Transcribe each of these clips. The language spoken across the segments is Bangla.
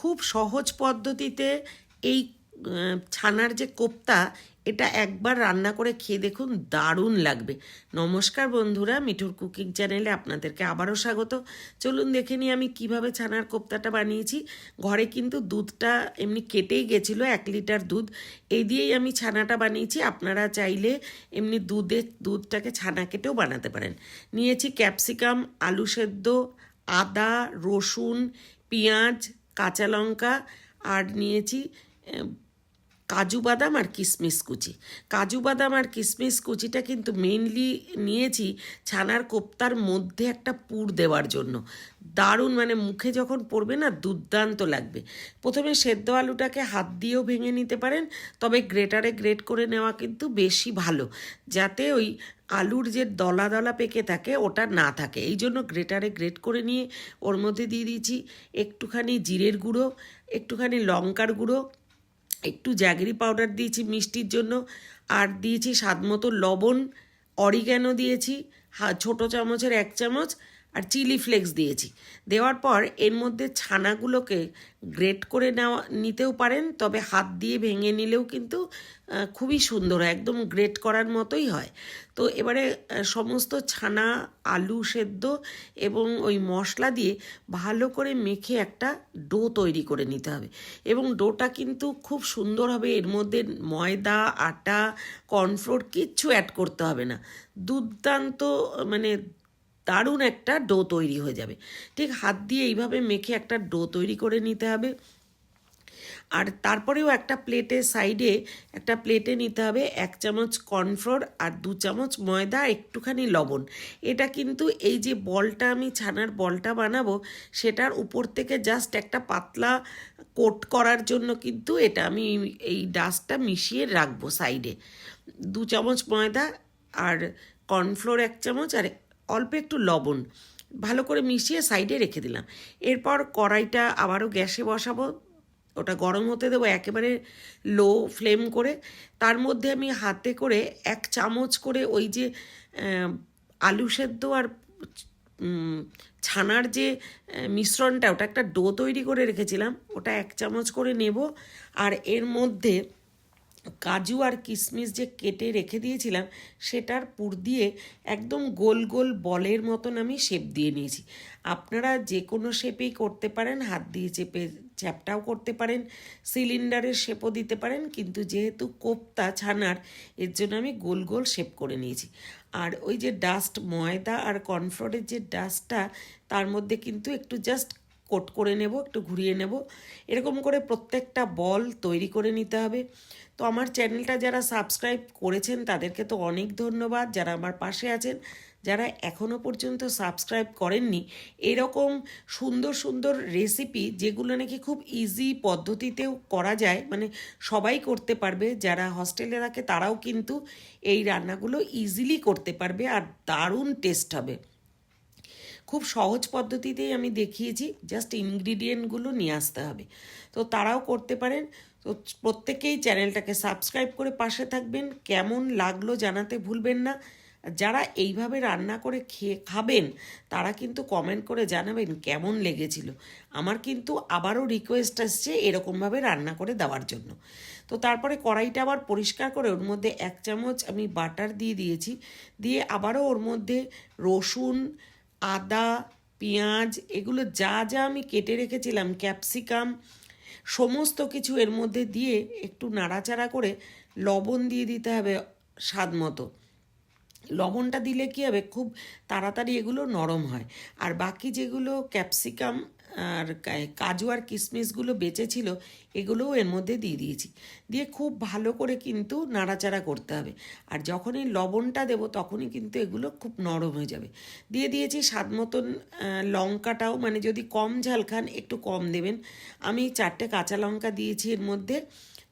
খুব সহজ পদ্ধতিতে এই ছানার যে কোপ্তা, এটা একবার রান্না করে খেয়ে দেখুন, দারুণ লাগবে। নমস্কার বন্ধুরা, মিঠুর কুকিং চ্যানেলে আপনাদেরকে আবারও স্বাগত। চলুন দেখে নিই আমি কীভাবে ছানার কোপ্তাটা বানিয়েছি। ঘরে কিন্তু দুধটা এমনি কেটেই গেছিল, এক লিটার দুধ। এই দিয়েই আমি ছানাটা বানিয়েছি। আপনারা চাইলে এমনি দুধে, দুধটাকে ছানা কেটেও বানাতে পারেন। নিয়েছি ক্যাপসিকাম, আলু সেদ্ধ, আদা, রসুন, পেঁয়াজ কাঁচা লঙ্কা আর নিয়েছি কাজু বাদাম আর কিশমিশ কুচি। কাজু বাদাম আর কিশমিশ কুচিটা কিন্তু মেনলি নিয়েছি ছানার কোপ্তার মধ্যে একটা পুর দেওয়ার জন্য। দারুণ মানে মুখে যখন পড়বে না দুর্দান্ত লাগবে। প্রথমে সেদ্ধ আলুটাকে হাত দিয়েও ভেঙে নিতে পারেন, তবে গ্রেটারে গ্রেট করে নেওয়া কিন্তু বেশি ভালো, যাতে ওই আলুর যে দলা দলা পেকে থাকে ওটা না থাকে। এই জন্য গ্রেটারে গ্রেট করে নিয়ে ওর মধ্যে দিয়ে দিয়েছি একটুখানি জিরের গুঁড়ো, একটুখানি লঙ্কার গুঁড়ো একটু জ্যাগরি পাউডার দিয়েছি মিষ্টির জন্য, আর দিয়েছি স্বাদ মতো লবণ, অরিগ্যানো দিয়েছি, হা, ছোটো চামচের এক চামচ আর চিলি ফ্লেক্স দিয়েছি। দেওয়ার পর এর মধ্যে ছানাগুলোকে গ্রেট করে নেওয়া, নিতেও পারেন, তবে হাত দিয়ে ভেঙে নিলেও কিন্তু খুবই সুন্দর হয় একদম গ্রেট করার মতোই হয়। তো এবারে সমস্ত ছানা, আলু সেদ্ধ এবং ওই মশলা দিয়ে ভালো করে মেখে একটা ডো তৈরি করে নিতে হবে। এবং ডোটা কিন্তু খুব সুন্দর হবে, এর মধ্যে ময়দা, আটা, কর্নফ্লোর কিচ্ছু অ্যাড করতে হবে না। দুর্দান্ত মানে দারুণ একটা ডো তৈরি হয়ে যাবে। ঠিক হাত দিয়ে এইভাবে মেখে একটা ডো তৈরি করে নিতে হবে। আর তারপরেও একটা প্লেটের সাইডে একটা প্লেটে নিতে হবে এক চামচ কর্নফ্লোর আর দু চামচ ময়দা একটুখানি লবণ। এটা কিন্তু এই যে বলটা আমি ছানার বলটা বানাবো, সেটার উপর থেকে জাস্ট একটা পাতলা কোট করার জন্য কিন্তু এটা আমি এই ডাস্টটা মিশিয়ে রাখব সাইডে দু চামচ ময়দা আর কর্নফ্লোর এক চামচ আর অল্প একটু লবণ, ভালো করে মিশিয়ে সাইডে রেখে দিলাম। এরপর কড়াইটা আবারও গ্যাসে বসাবো, ওটা গরম হতে দেবো একেবারে লো ফ্লেম করে। তার মধ্যে আমি হাতে করে এক চামচ করে ওই যে আলু সেদ্ধ আর ছানার যে মিশ্রণটা, ওটা একটা ডো তৈরি করে রেখেছিলাম। ওটা এক চামচ করে নেব। আর এর মধ্যে কাজু আর কিশমিশ যে কেটে রেখে দিয়েছিলাম, সেটার পুর দিয়ে একদম গোল গোল বলের মতন আমি শেপ দিয়ে নিয়েছি। আপনারা যে কোনো শেপেই করতে পারেন, হাত দিয়ে চেপে, চ্যাপটাও করতে পারেন, সিলিন্ডারের শেপও দিতে পারেন, কিন্তু যেহেতু কোপ্তা ছানার, এর জন্য আমি গোল গোল শেপ করে নিয়েছি। আর ওই যে ডাস্ট ময়দা আর কর্নফ্লোরের যে ডাস্টটা, তার মধ্যে কিন্তু একটু জাস্ট কোট করে নেব, একটু ঘুরিয়ে নেব। এরকম করে প্রত্যেকটা বল তৈরি করে নিতে হবে। তো আমার চ্যানেলটা যারা সাবস্ক্রাইব করেছেন, তাদেরকে তো অনেক ধন্যবাদ। যারা আমার পাশে আছেন, যারা এখনও পর্যন্ত সাবস্ক্রাইব করেননি, এরকম সুন্দর সুন্দর রেসিপি যেগুলো নাকি খুব ইজি পদ্ধতিতেও করা যায় মানে সবাই করতে পারবে। যারা হস্টেলে থাকে, তারাও কিন্তু এই রান্নাগুলো ইজিলি করতে পারবে আর দারুণ টেস্ট হবে। খুব সহজ পদ্ধতিতেই আমি দেখিয়েছি জাস্ট ইনগ্রিডিয়েন্টগুলো নিয়ে আসতে হবে। তো তারাও করতে পারেন। তো প্রত্যেকেই চ্যানেলটাকে সাবস্ক্রাইব করে পাশে থাকবেন। কেমন লাগল জানাতে ভুলবেন না। যারা এইভাবে রান্না করে খেয়ে খাবেন, তারা কিন্তু কমেন্ট করে জানাবেন কেমন লেগেছিল। আমার কিন্তু আবারও রিকোয়েস্ট আসছে এরকমভাবে রান্না করে দেওয়ার জন্য। তো তারপরে কড়াইটা আবার পরিষ্কার করে ওর মধ্যে এক চামচ আমি বাটার দিয়ে দিয়েছি। দিয়ে আবারও ওর মধ্যে রসুন আদা, পেঁয়াজ, এগুলো যা যা আমি কেটে রেখেছিলাম, ক্যাপসিকাম, সমস্ত কিছু এর মধ্যে দিয়ে একটু নাড়াচাড়া করে লবণ দিয়ে দিতে হবে স্বাদ মতো। লবণটা দিলে কী হবে? খুব তাড়াতাড়ি এগুলো নরম হয়। আর বাকি যেগুলো ক্যাপসিকাম আর কাজু আর কিশমিশগুলো বেঁচেছিলো এগুলোও এর মধ্যে দিয়ে দিয়েছি। দিয়ে খুব ভালো করে কিন্তু নাড়াচাড়া করতে হবে। আর যখনই লবণটা দেব, তখনই কিন্তু এগুলো খুব নরম হয়ে যাবে। দিয়ে দিয়েছি স্বাদ মতন লঙ্কাটাও মানে যদি কম ঝাল খান, একটু কম দেবেন। আমি চারটে কাঁচা লঙ্কা দিয়েছি এর মধ্যে।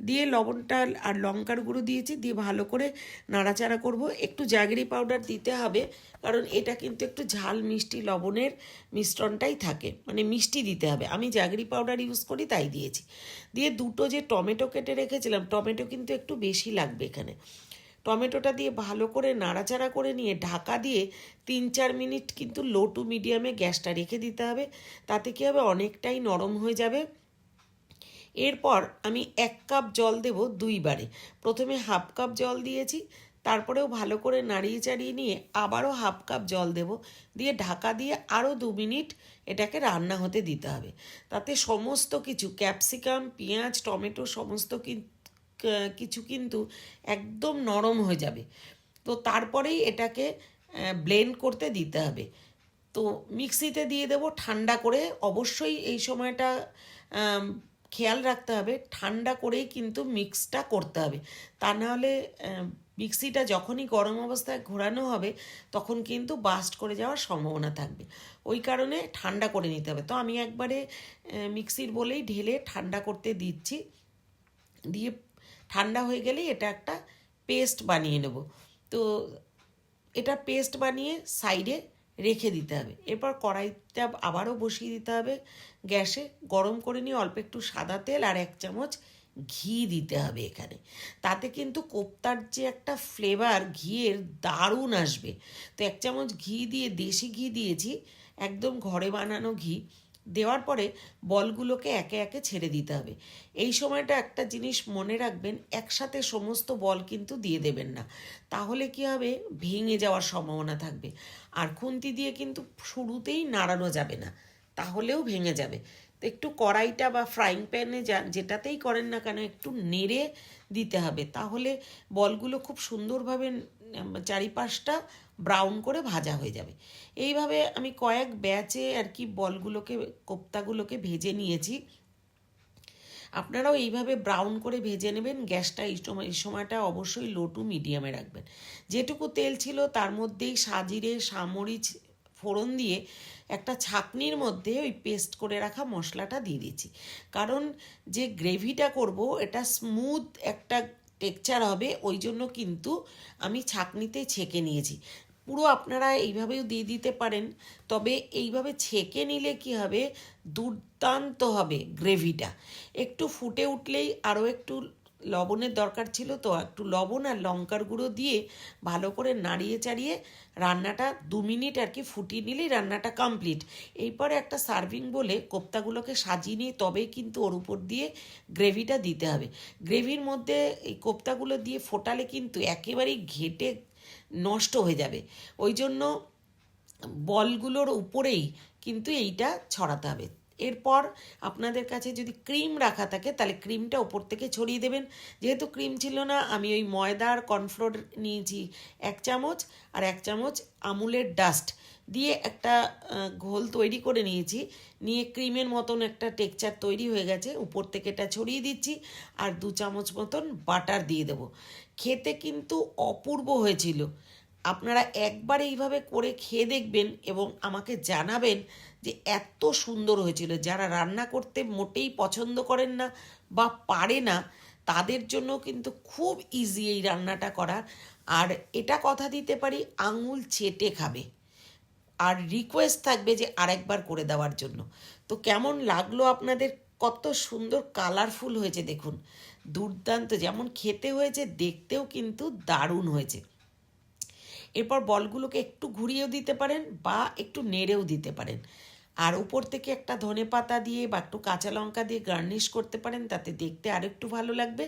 দিয়ে লবণটা আর লঙ্কার গুঁড়ো দিয়েছি, দিয়ে ভালো করে নাড়াচাড়া করব। একটু জাগরি পাউডার দিতে হবে, কারণ এটা কিন্তু একটু ঝাল মিষ্টি লবণের মিশ্রণটাই থাকে মানে মিষ্টি দিতে হবে। আমি জাগরি পাউডার ইউজ করি, তাই দিয়েছি। দিয়ে দুটো যে টমেটো কেটে রেখেছিলাম, টমেটো কিন্তু একটু বেশি লাগবে এখানে। টমেটোটা দিয়ে ভালো করে নাড়াচাড়া করে নিয়ে ঢাকা দিয়ে তিন চার মিনিট কিন্তু লো টু মিডিয়ামে গ্যাসটা রেখে দিতে হবে, তাতে কী হবে, অনেকটাই নরম হয়ে যাবে। এরপর আমি এক কাপ জল দেব দুইবারে। প্রথমে হাফ কাপ জল দিয়েছি, তারপরেও ভালো করে নাড়িয়ে চাড়িয়ে নিয়ে আবারও হাফ কাপ জল দেব। দিয়ে ঢাকা দিয়ে আরও দু মিনিট এটাকে রান্না হতে দিতে হবে। তাতে সমস্ত কিছু, ক্যাপসিকাম, পেঁয়াজ, টমেটো সমস্ত কিছু কিন্তু একদম নরম হয়ে যাবে। তো তারপরেই এটাকে ব্লেন্ড করতে দিতে হবে। তো মিক্সিতে দিয়ে দেবো ঠান্ডা করে। অবশ্যই এই সময়টা খেয়াল রাখতে হবে, ঠান্ডা করেই কিন্তু মিক্সটা করতে হবে। তা নাহলে মিক্সিটা যখনই গরম অবস্থায় ঘোরানো হবে, তখন কিন্তু বাস্ট করে যাওয়ার সম্ভাবনা থাকবে। ওই কারণে ঠান্ডা করে নিতে হবে। তো আমি একবারে মিক্সির বলেই ঢেলে ঠান্ডা করতে দিচ্ছি। দিয়ে ঠান্ডা হয়ে গেলেই এটা একটা পেস্ট বানিয়ে নেব। তো এটা পেস্ট বানিয়ে সাইডে রেখে দিতে হবে। এরপর কড়াইটা আবারও বসিয়ে দিতে হবে। গ্যাসে গরম করে নিয়ে অল্প একটু সাদা তেল আর এক চামচ ঘি দিতে হবে এখানে। তাতে কিন্তু কোপ্তার যে একটা ফ্লেভার ঘিয়ের দারুণ আসবে। তো এক চামচ ঘি দিয়ে, দেশি ঘি দিয়েছি, একদম ঘরে বানানো ঘি। দেওয়ার পরে বলগুলোকে একে একে ছেড়ে দিতে হবে। এই সময়টা একটা জিনিস মনে রাখবেন, একসাথে সমস্ত বল কিন্তু দিয়ে দেবেন না। তাহলে কি হবে? ভেঙে যাওয়ার সম্ভাবনা থাকবে। আর খুন্তি দিয়ে কিন্তু শুরুতেই নাড়ানো যাবে না, তাহলেও ভেঙে যাবে। তো একটু কড়াইটা বা ফ্রাইং প্যানে যা, যেটাতেই করেন না কেন, একটু নেড়ে দিতে হবে। তাহলে বলগুলো খুব সুন্দরভাবে চারিপাশটা ব্রাউন করে ভাজা হয়ে যাবে। এইভাবে আমি কয়েক ব্যাচে আর কি বলগুলোকে, কোপ্তাগুলোকে ভেজে নিয়েছি। আপনারাও এইভাবে ব্রাউন করে ভেজে নেবেন। গ্যাসটা এই সময়, এই সময়টা অবশ্যই লো টু মিডিয়ামে রাখবেন। যেটুকু তেল ছিল তার মধ্যেই সাজিরে সামরিচ ফোড়ন দিয়ে একটা ছাকনির মধ্যে ওই পেস্ট করে রাখা মশলাটা দিয়ে দিয়েছি কারণ যে গ্রেভিটা করব, এটা স্মুথ একটা টেক্সচার হবে, ওই জন্য কিন্তু আমি ছাকনিতে ছেঁকে নিয়েছি। পুরো আপনারা এইভাবেও দিয়ে দিতে পারেন, তবে এইভাবে ছেঁকে নিলে কি হবে? দুর্দান্ত হবে গ্রেভিটা। একটু ফুটে উঠলেই আরও একটু লবণের দরকার ছিল তো, একটু লবণ আর লঙ্কার গুঁড়ো দিয়ে ভালো করে নাড়িয়ে চাড়িয়ে রান্নাটা দু মিনিট আর কি ফুটিয়ে নিলেই রান্নাটা কমপ্লিট এরপরে একটা সার্ভিং বলে কোপ্তাগুলোকে সাজিয়ে নিয়ে তবেই কিন্তু ওর উপর দিয়ে গ্রেভিটা দিতে হবে। গ্রেভির মধ্যে এই কোপ্তাগুলো দিয়ে ফোটালে কিন্তু একেবারেই ঘেটে নষ্ট হয়ে যাবে। ওই জন্য বলগুলোর উপরেই কিন্তু এইটা ছড়াতে হবে। এরপর আপনাদের কাছে যদি ক্রিম রাখা থাকে, তাহলে ক্রিমটা ওপর থেকে ছড়িয়ে দেবেন। যেহেতু ক্রিম ছিল না, আমি ওই ময়দার কর্নফ্লোর নিয়েছি এক চামচ আর এক চামচ আমুলের ডাস্ট দিয়ে একটা ঘোল তৈরি করে নিয়েছি। নিয়ে ক্রিমের মতন একটা টেক্সচার তৈরি হয়ে গেছে, উপর থেকে এটা ছড়িয়ে দিচ্ছি আর দু চামচ মতন বাটার দিয়ে দেবো। খেতে কিন্তু অপূর্ব হয়েছিল। আপনারা একবার এইভাবে করে খেয়ে দেখবেন এবং আমাকে জানাবেন যে এত সুন্দর হয়েছিল। যারা রান্না করতে মোটেই পছন্দ করেন না বা পারে না, তাদের জন্য কিন্তু খুব ইজি এই রান্নাটা করা আর এটা কথা দিতে পারি, আঙুল চেটে খাবে। আর রিকোয়েস্ট থাকবে যে আরেকবার করে দেওয়ার জন্য। তো কেমন লাগল আপনাদের? কত সুন্দর কালারফুল হয়েছে দেখুন। দুর্দান্ত, যেমন খেতে হয়েছে, দেখতেও কিন্তু দারুণ হয়েছে। এরপর বলগুলোকে একটু ঘুরিয়েও দিতে পারেন বা একটু নেড়েও দিতে পারেন। আর উপর থেকে একটা ধনে পাতা দিয়ে বা একটু কাঁচা লঙ্কা দিয়ে গার্নিশ করতে পারেন, তাতে দেখতে আরেকটু ভালো লাগবে।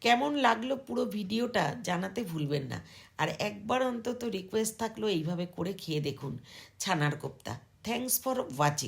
কেমন লাগল পুরো ভিডিওটা জানাতে ভুলবেন না। আর একবার অন্তত রিকোয়েস্ট থাকল এইভাবে করে খেয়ে দেখুন ছানার কোপ্তা। Thanks for watching